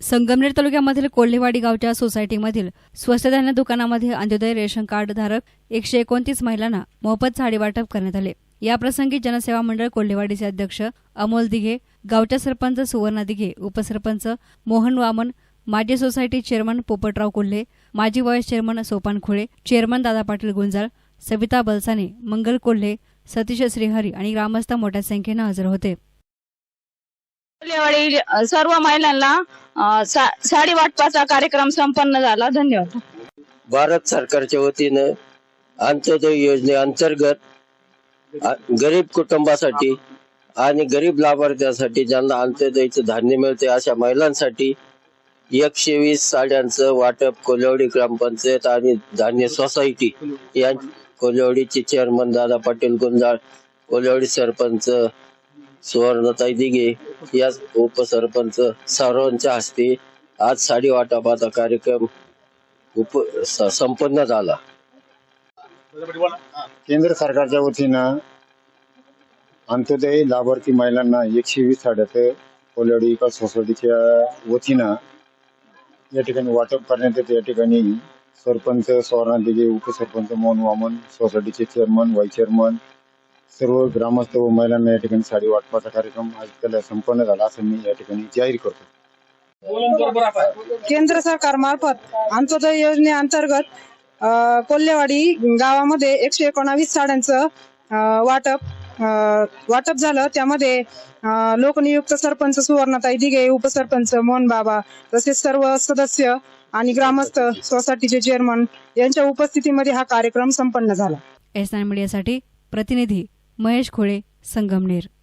संगमनेर तालुक्यामधील कोल्हेवाडी गावच्या सोसायटीमधील स्वस्त धान्य दुकानामध्ये अंत्योदय रेशन कार्ड धारक एकशे एकोणतीस महिलांना मोफत साडी वाटप करण्यात आले. याप्रसंगी जनसेवा मंडळ कोल्हेवाडीचे अध्यक्ष अमोल दिघे गावच्या सरपंच सुवर्णा दिघे उपसरपंच मोहन वामन माजी सोसायटी चेअरमन पोपटराव कोल्हे माजी vice chairman Sopan Khule chairman Dada Patil Gunjal Savita बलसाने मंगल कोल्हे सतीश श्रीहरी आणि ग्रामस्थ मोठ्या संख्येनं हजर होते. फुलेवाडी सर्व महिलांना सा- साडी वाटपाचा कार्यक्रम संपन्न झाला. धन्यवाद. भारत सरकारच्या वतीनं अंत्योदय योजनेअंतर्गत गरीब कुटुंबासाठी आणि गरीब लाभार्थ्यांसाठी ज्यांना अंत्योदयचं धान्य मिळते अशा महिलांसाठी एकशे वीस साड्यांचं वाटप कोल्हेवाडी ग्रामपंचायत आणि धान्य सोसायटी या कोल्हेवाडीचे चेअरमन दादा पाटील गुंजाळ कोल्हेवाडी सरपंच सुवर्णताई दिघे या उपसरपंच सर्वांच्या हस्ते आज साडी वाटपाचा कार्यक्रम उप संपन्न झाला. केंद्र सरकारच्या वतीनं अंत्योदय लाभार्थी महिलांना एकशे वीस साड्याचं कोल्हाडी विकास सोसायटीच्या वतीनं या ठिकाणी वाटप करण्यात येते. या ठिकाणी सरपंच स्वरांतिके उपसरपंच मोहन वामन सोसायटीचे चेअरमन व्हाईस चेअरमन सर्व ग्रामस्थ व महिलांना या ठिकाणी साडी वाटपाचा कार्यक्रम आज त्याला संपन्न झाला असं मी या ठिकाणी जाहीर करतो. केंद्र सरकार मार्फत अंत्योदय योजनेअंतर्गत अ, कोल्हेवाडी गावामध्ये एकशे एकोणावीस साड्यांचं अ, वाटप अ, वाटप झालं. त्यामध्ये अ, लोकनियुक्त सरपंच सुवर्णताई दिघे उपसरपंच मोहन बाबा तसेच सर्व सदस्य आणि ग्रामस्थ सोसायटीचे चेअरमन यांच्या उपस्थितीमध्ये हा कार्यक्रम संपन्न झाला. एस नाईन मीडियासाठी प्रतिनिधी महेश खोळे संगमनेर.